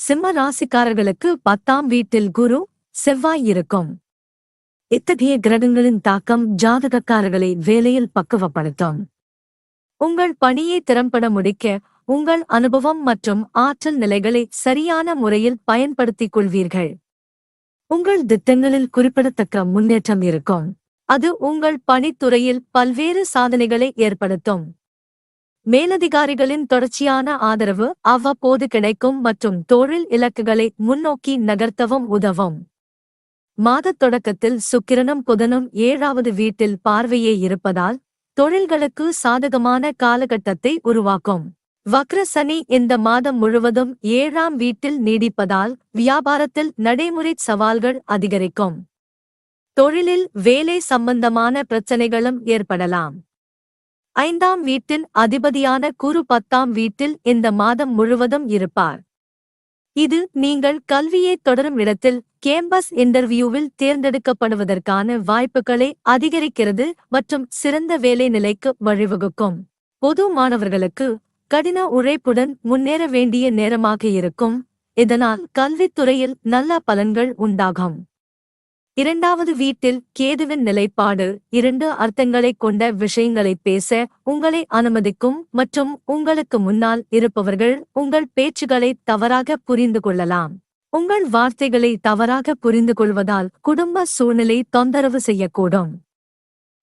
சிம்ம ராசிக்காரர்களுக்கு பத்தாம் வீட்டில் குரு செவ்வாய் இருக்கும். இத்தகைய கிரகங்களின் தாக்கம் ஜாதகக்காரர்களை வேலையில் பக்குவப்படுத்தும். உங்கள் பணியை திறம்பட முடிக்க உங்கள் அனுபவம் மற்றும் ஆற்றல் நிலைகளை சரியான முறையில் பயன்படுத்திக் கொள்வீர்கள். உங்கள் திட்டங்களில் குறிப்பிடத்தக்க முன்னேற்றம் இருக்கும். அது உங்கள் பணித்துறையில் பல்வேறு சாதனைகளை ஏற்படுத்தும். மேலதிகாரிகளின் தொடர்ச்சியான ஆதரவு அவ்வப்போது கிடைக்கும் மற்றும் தொழில் இலக்குகளை முன்னோக்கி நகர்த்தவும் உதவும். மாதத் தொடக்கத்தில் சுக்கிரனும் புதனும் ஏழாவது வீட்டில் பார்வையே இருப்பதால் தொழில்களுக்கு சாதகமான காலகட்டத்தை உருவாக்கும். வக்ர சனி இந்த மாதம் முழுவதும் ஏழாம் வீட்டில் நீடிப்பதால் வியாபாரத்தில் நடைமுறை சவால்கள் அதிகரிக்கும். தொழிலில் வேலை சம்பந்தமான பிரச்சனைகளும் ஏற்படலாம். ஐந்தாம் வீட்டின் அதிபதியான குரு பத்தாம் வீட்டில் இந்த மாதம் முழுவதும் இருப்பார். இது நீங்கள் கல்வியை தொடரும் இடத்தில் கேம்பஸ் இன்டர்வியூவில் தேர்ந்தெடுக்கப்படுவதற்கான வாய்ப்புகளை அதிகரிக்கிறது மற்றும் சிறந்த வேலை நிலைக்கு வழிவகுக்கும். பொது மாணவர்களுக்கு கடின உழைப்புடன் முன்னேற வேண்டிய நேரமாக இருக்கும். இதனால் கல்வித்துறையில் நல்ல பலன்கள் உண்டாகும். இரண்டாவது வீட்டில் கேதுவின் நிலைப்பாடு இரண்டு அர்த்தங்களைக் கொண்ட விஷயங்களை பேச உங்களை அனுமதிக்கும் மற்றும் உங்களுக்கு முன்னால் இருப்பவர்கள் உங்கள் பேச்சுகளை தவறாக புரிந்து கொள்ளலாம். உங்கள் வார்த்தைகளை தவறாக புரிந்து கொள்வதால் குடும்ப சூழ்நிலை தொந்தரவு செய்யக்கூடும்.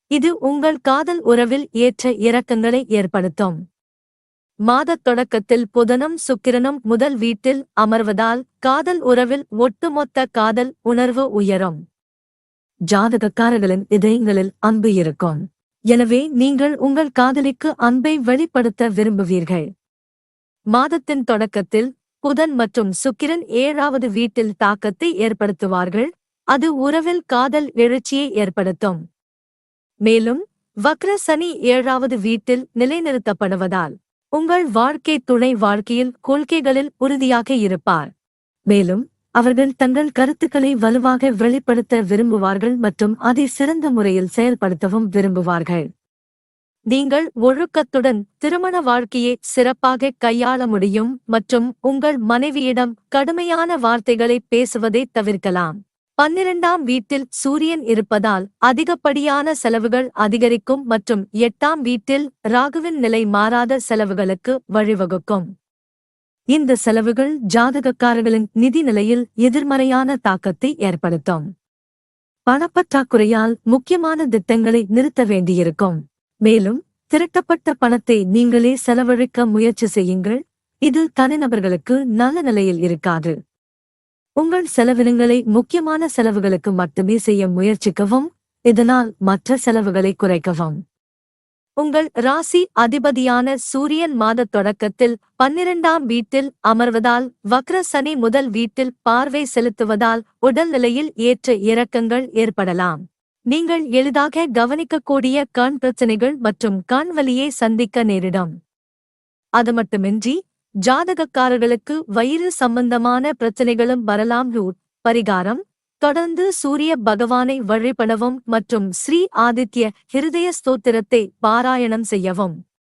இது உங்கள் காதல் உறவில் ஏற்ற இறக்கங்களை ஏற்படுத்தும். மாதத் தொடக்கத்தில் புதனும் சுக்கிரனும் முதல் வீட்டில் அமர்வதால் காதல் உறவில் ஒட்டுமொத்த காதல் உணர்வு உயரும். ஜாதகக்காரர்களின் இதயங்களில் அன்பு இருக்கும். எனவே நீங்கள் உங்கள் காதலிக்கு அன்பை வெளிப்படுத்த விரும்புவீர்கள். மாதத்தின் தொடக்கத்தில் புதன் மற்றும் சுக்கிரன் ஏழாவது வீட்டில் தாக்கத்தை ஏற்படுத்துவார்கள். அது உறவில் காதல் எழுச்சியை ஏற்படுத்தும். மேலும் வக்ர சனி ஏழாவது வீட்டில் நிலைநிறுத்தப்படுவதால் உங்கள் வாழ்க்கை துணை வாழ்க்கையில் கொள்கைகளில் உறுதியாக இருப்பார். மேலும் அவர்கள் தங்கள் கருத்துக்களை வலுவாக வெளிப்படுத்த விரும்புவார்கள் மற்றும் அதை சிறந்த முறையில் செயல்படுத்தவும் விரும்புவார்கள். நீங்கள் ஒழுக்கத்துடன் திருமண வாழ்க்கையை சிறப்பாக கையாள முடியும் மற்றும் உங்கள் மனைவியிடம் கடுமையான வார்த்தைகளை பேசுவதை தவிர்க்கலாம். பன்னிரண்டாம் வீட்டில் சூரியன் இருப்பதால் அதிகப்படியான செலவுகள் அதிகரிக்கும் மற்றும் எட்டாம் வீட்டில் ராகுவின் நிலை மாறாத செலவுகளுக்கு வழிவகுக்கும். இந்த செலவுகள் ஜாதகக்காரர்களின் நிதி நிலையில் எதிர்மறையான தாக்கத்தை ஏற்படுத்தும். பணப்பற்றாக்குறையால் முக்கியமான திட்டங்களை நிறுத்த வேண்டியிருக்கும். மேலும் திரட்டப்பட்ட பணத்தை நீங்களே செலவழிக்க முயற்சி செய்யுங்கள். இது தனிநபர்களுக்கு நல்ல நிலையில் இருக்காது. உங்கள் செலவினங்களை முக்கியமான செலவுகளுக்கு மட்டுமே செய்ய முயற்சிக்கவும் இதனால் மற்ற செலவுகளை குறைக்கவும். உங்கள் ராசி அதிபதியான சூரியன் மாதத் தொடக்கத்தில் பன்னிரண்டாம் வீட்டில் அமர்வதால் வக்ர சனி முதல் வீட்டில் பார்வை செலுத்துவதால் உடல்நிலையில் ஏற்ற இறக்கங்கள் ஏற்படலாம். நீங்கள் எளிதாக கவனிக்கக்கூடிய கண் பிரச்சனைகள் மற்றும் கண் வலியை சந்திக்க நேரிடும். அது மட்டுமின்றி ஜாதகக்காரர்களுக்கு வயிறு சம்பந்தமான பிரச்சனைகளும் வரலாம். ரூட் பரிகாரம் தொடர்ந்து சூரிய பகவானை வழிபடவும் மற்றும் ஸ்ரீ ஆதித்ய ஹிருதய ஸ்தோத்திரத்தை பாராயணம் செய்யவும்.